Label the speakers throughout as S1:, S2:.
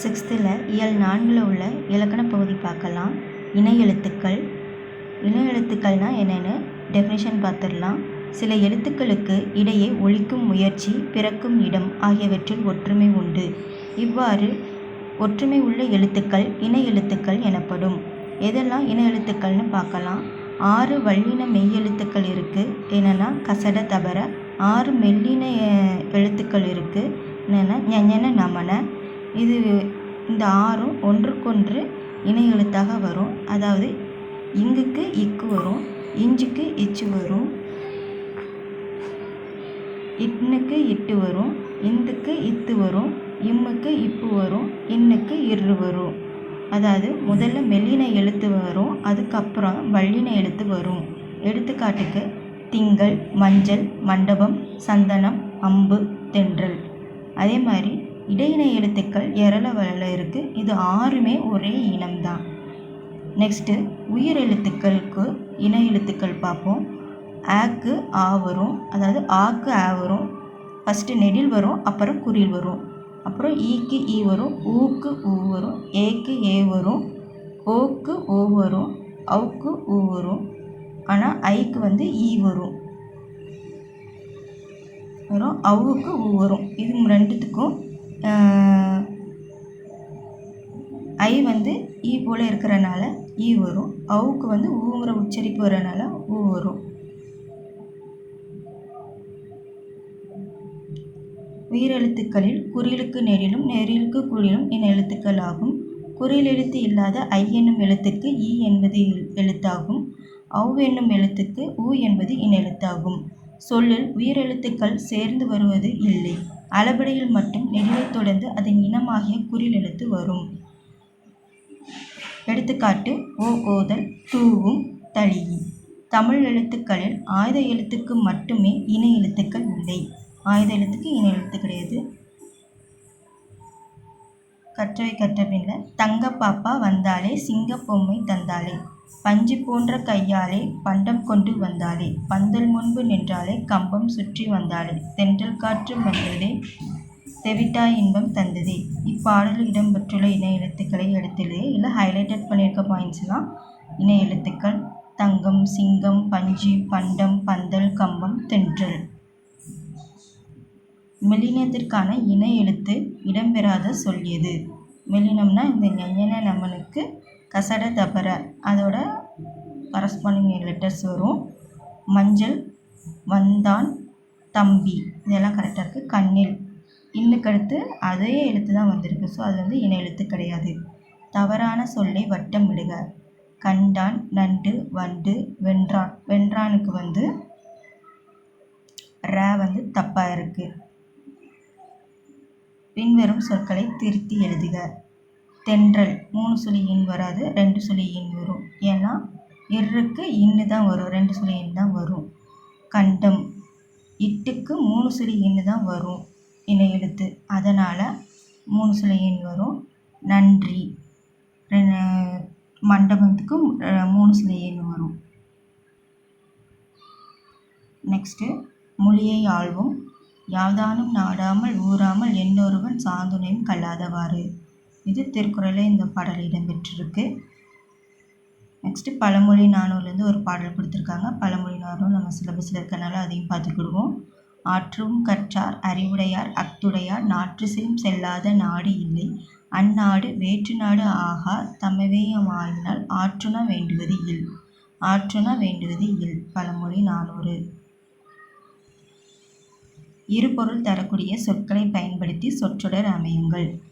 S1: சிக்ஸ்த்தில் இயல் நான்கில் உள்ள இலக்கண பகுதி பார்க்கலாம். இணை எழுத்துக்கள். இணை எழுத்துக்கள்னால் என்னென்னு டெஃபினேஷன் பார்த்துடலாம். சில எழுத்துக்களுக்கு இடையே ஒழிக்கும் முயற்சி பிறக்கும் இடம் ஆகியவற்றில் ஒற்றுமை உண்டு. இவ்வாறு ஒற்றுமை உள்ள எழுத்துக்கள் இணை எழுத்துக்கள் எனப்படும். எதெல்லாம் இணை எழுத்துக்கள்னு பார்க்கலாம். ஆறு வல்லின மெய்யெழுத்துக்கள் இருக்குது என்னென்னா கசட தபர. ஆறு மெல்லின எழுத்துக்கள் இருக்குது என்னென்னா ஞன நமன இது இந்த ஆறும் ஒன்றுக்கொன்று இணை எழுத்தாக வரும். அதாவது இங்குக்கு இக்கு வரும் இஞ்சுக்கு இச்சு வரும் இட்னுக்கு இட்டு வரும் இந்துக்கு இத்து வரும் இம்முக்கு இப்பு வரும் இன்னுக்கு இரு வரும். அதாவது முதல்ல மெல்லின எழுத்து வரும் அதுக்கப்புறம் வள்ளின எழுத்து வரும். எடுத்துக்காட்டுக்கு திங்கள் மஞ்சள் மண்டபம் சந்தனம் அம்பு தென்றல். அதே மாதிரி இடையின எழுத்துக்கள் எரள வளல இருக்குது இது ஆறுமே ஒரே இனம்தான். நெக்ஸ்ட்டு உயிர் எழுத்துக்களுக்கு இன எழுத்துக்கள் பார்ப்போம். ஆக்கு ஆ வரும். அதாவது ஆக்கு ஆ வரும். ஃபஸ்ட்டு நெடில் வரும். அப்புறம் குறில் வரும். அப்புறம் ஈக்கு ஈ வரும். ஊக்கு ஊ வரும். ஏக்கு ஏ வரும். ஓக்கு ஓ வரும். அவுக்கு ஊ வரும். ஆனால் ஐக்கு வந்து ஈ வரும். வரும். அவுக்கு ஊ வரும். இது ரெண்டுத்துக்கும் ஐ வந்து ஈ போல் இருக்கிறனால ஈ வரும். அவுக்கு வந்து ஊங்கிற உச்சரிப்பு வரனால ஊ வரும். உயிரெழுத்துக்களில் குறிலுக்கு நெறிலும் நெறிலுக்கு குறிலும் என எழுத்துக்கள் ஆகும் குறில் எழுத்து இல்லாத ஐ என்னும் எழுத்துக்கு ஈ என்பது எழுத்தாகும். ஔ என்னும் எழுத்துக்கு ஊ என்பது இன் எழுத்தாகும். சொல்லில் உயிரெழுத்துக்கள் சேர்ந்து வருவது இல்லை. அளபடியில் மட்டும் நெடிலைத் தொடர்ந்து அதன் இனமாகிய குறில் எழுத்து வரும். எடுத்துக்காட்டு ஓ ஓதல் தூவும் தளியி தமிழ் எழுத்துக்களில் ஆயுத எழுத்துக்கு மட்டுமே இணை எழுத்துக்கள் இல்லை. ஆயுத எழுத்துக்கு இணை எழுத்து கிடையாது. கற்றவை கற்ற பின்னர் தங்க பாப்பா வந்தாலே சிங்க பொம்மை தந்தாளே. பஞ்சு போன்ற கையாலே பண்டம் கொண்டு வந்தாளே பந்தல் முன்பு நின்றாலே கம்பம் சுற்றி வந்தாளே தென்றல் காற்று வந்ததே தெவிட்டா இன்பம் தந்ததே இப்பாடலில் இடம்பெற்றுள்ள இணை எழுத்துக்களை எடுத்துலே இல்லை ஹைலைட்டட் பண்ணியிருக்க பாயிண்ட்ஸ்லாம் இணை எழுத்துக்கள் தங்கம் சிங்கம் பஞ்சு பண்டம் பந்தல் கம்பம் தென்றல் மெல்லினத்திற்கான இணை எழுத்து இடம்பெறாத சொல் எது மெல்லினம்னா இந்த ஞஞன நமனுக்கு கசட தபர அதோட கரஸ்பாண்டிங் லெட்டர்ஸ் வரும். மஞ்சள் வந்தான் தம்பி. இதெல்லாம் கரெக்டாக இருக்குது கண்ணில். இன்னுக்கு அடுத்து அதே எழுத்து தான் வந்திருக்கு. ஸோ அது வந்து இன எழுத்து கிடையாது. தவறான சொல்லை வட்டம் விடுக. கண்டான் நண்டு வண்டு வென்றான். வென்றானுக்கு வந்து ரே வந்து தப்பாக இருக்குது பின்வரும் சொற்களை திருத்தி எழுதுக. தென்றல். மூணு சுழி இன் வராது ரெண்டு சுழி இன் வரும். ஏன்னா இருக்கு இன்னு தான் வரும் ரெண்டு சுழி இன் தான் வரும். கண்டம் இட்டுக்கு மூணு சுழி இன்னு தான் வரும் இணை எழுத்து. அதனால் மூணு சுழி இன் வரும். நன்றி. மண்டபத்துக்கு மூணு சுழி இன் வரும். நெக்ஸ்ட்டு மொழியை ஆழ்வோம் யாதானும் நாடாமல் ஊறாமல் என்னொருவன் சாந்துணையும் கல்லாதவாறு. இது திருக்குறளில் இந்த பாடல் இடம்பெற்றிருக்கு. நெக்ஸ்ட்டு பழமொழி நானூர்லேருந்து ஒரு பாடல் கொடுத்துருக்காங்க. பழமொழி நானூறு நம்ம சிலபஸில் இருக்கிறனால அதையும் பார்த்துக்கிடுவோம் ஆற்றும் கற்றார் அறிவுடையார் அக்துடையார் நாற்று செய்யும் செல்லாத நாடு இல்லை. அந்நாடு வேற்று நாடு ஆகா தமவேயமாயினால் ஆற்றுணா வேண்டுவது இல். ஆற்றுணா வேண்டுவது இல். பழமொழி நானூறு. இருபொருள் தரக்கூடிய சொற்களை பயன்படுத்தி சொற்றொடர் அமையுங்கள்.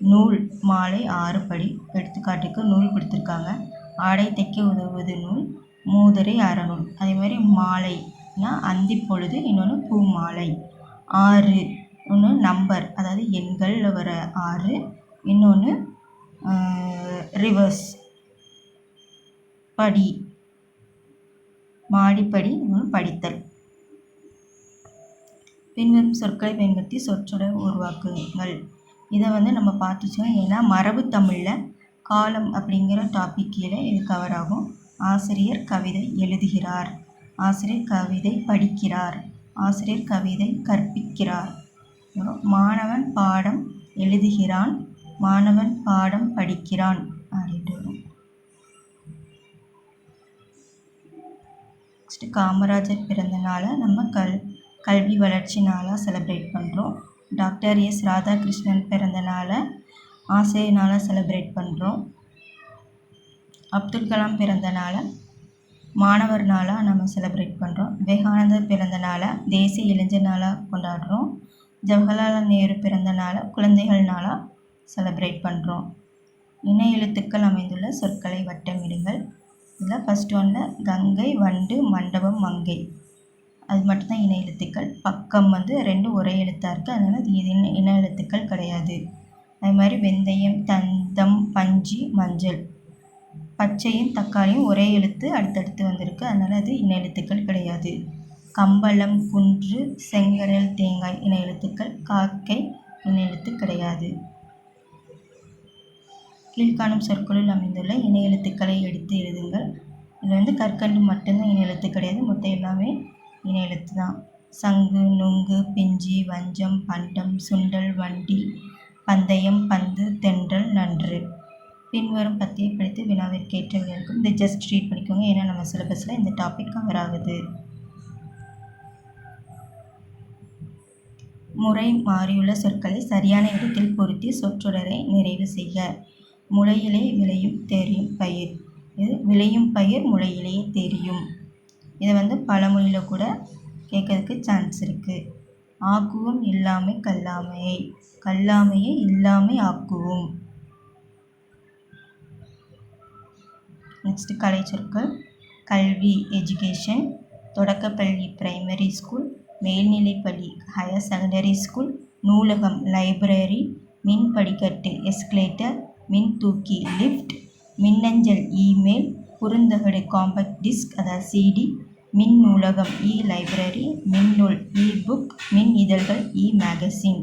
S1: நூல் மாலை ஆறு படி. எடுத்துக்காட்டுக்கு நூல் கொடுத்துருக்காங்க. ஆடை தைக்க உதவுவது நூல் மூதரை அறநூல் அதே மாதிரி மாலைனா அந்தி பொழுது இன்னொன்று பூ மாலை ஆறு ஒன்று நம்பர் அதாவது எண்களில் வர ஆறு. இன்னொன்று ரிவர்ஸ் படி மாடிப்படி இன்னொன்று படித்தல். பின்வரும் சொற்களை பயன்படுத்தி சொற்றொடர் உருவாக்குங்கள். இதை வந்து நம்ம பார்த்துச்சோம். ஏன்னா மரபு தமிழில் காலம் அப்படிங்கிற டாபிக் கீழே இது கவர் ஆகும். ஆசிரியர் கவிதை எழுதுகிறார். ஆசிரியர் கவிதை படிக்கிறார். ஆசிரியர் கவிதை கற்பிக்கிறார். மாணவன் பாடம் எழுதுகிறான். மாணவன் பாடம் படிக்கிறான். அப்படின்ட்டு வரும். நெக்ஸ்ட்டு காமராஜர் பிறந்த நாளை நம்ம கல் கல்வி வளர்ச்சி நாளாக செலிப்ரேட் பண்ணுறோம் டாக்டர் எஸ் ராதாகிருஷ்ணன் பிறந்த நாளை ஆசிரியர் நாளாக செலிப்ரேட் பண்ணுறோம் அப்துல் கலாம் பிறந்த நாளை மாணவர் நாளாக நம்ம செலிப்ரேட் பண்ணுறோம் விவேகானந்தர் பிறந்த நாளை தேசிய இளைஞர் நாளாக கொண்டாடுறோம். ஜவஹர்லால் நேரு பிறந்த நாளை குழந்தைகள் நாளாக செலிப்ரேட் பண்ணுறோம் இணை எழுத்துக்கள் அமைந்துள்ள சொற்களை வட்டமிடுங்கள். இதில் ஃபஸ்ட் ஒன்றில் கங்கை வண்டு மண்டபம் மங்கை. அது மட்டும்தான் இணை எழுத்துக்கள். பக்கம் வந்து ரெண்டும் ஒரே எழுத்தாக இருக்குது அதனால் அது இது இணை இணை எழுத்துக்கள் கிடையாது. அது மாதிரி வெந்தயம் தந்தம் பஞ்சு மஞ்சள். பச்சையும் தக்காளியும் ஒரே எழுத்து அடுத்தடுத்து வந்திருக்கு. அதனால் அது இணை எழுத்துக்கள் கிடையாது. கம்பளம் குன்று செங்கடல் தேங்காய் இணை எழுத்துக்கள். காக்கை இணை எழுத்து கிடையாது. கீழ்காணும் சொற்களில் அமைந்துள்ள இணை எழுத்துக்களை எடுத்து எழுதுங்கள். இதில் வந்து கற்கண்டு மட்டும்தான் இணை எழுத்து கிடையாது. மொத்தம் எல்லாமே இன எழுத்து தான் சங்கு நுங்கு பிஞ்சி வஞ்சம் பண்டம் சுண்டல் வண்டி பந்தயம் பந்து தென்றல் நன்று. பின்வரும் பத்தியை படித்து வினாவிற்கேற்ற விடைக்கும் இதை ஜஸ்ட் ரீட் பண்ணிக்கோங்க. ஏன்னா நம்ம சிலபஸில் இந்த டாபிக் கவர் ஆகுது. முறை மாறியுள்ள சொற்களை சரியான இடத்தில் பொருத்தி சொற்றொடரை நிறைவு செய்க. முளையிலே விளையும் தெரியும் பயிர். இது விளையும் பயிர் முளையிலேயே தெரியும். இதை வந்து பழமொழியில் கூட கேட்கறதுக்கு சான்ஸ் இருக்குது ஆக்குவோம் இல்லாமை கல்லாமையை. கல்லாமையை இல்லாமை ஆக்குவோம். நெக்ஸ்ட்டு கலை சொற்கள். கல்வி எஜுகேஷன் தொடக்கப்பள்ளி பிரைமரி ஸ்கூல் மேல்நிலைப்பள்ளி ஹையர் செகண்டரி ஸ்கூல் நூலகம் லைப்ரரி மின் படிக்கட்டு எஸ்கலேட்டர் மின் தூக்கி லிஃப்ட் மின்னஞ்சல் இமெயில் குறுந்தகடு காம்பேக்ட் டிஸ்க் அதாவது சிடி மின் நூலகம் இ லைப்ரரி மின்னூல் இ புக் மின் இதழ்கள் இ மேகசின்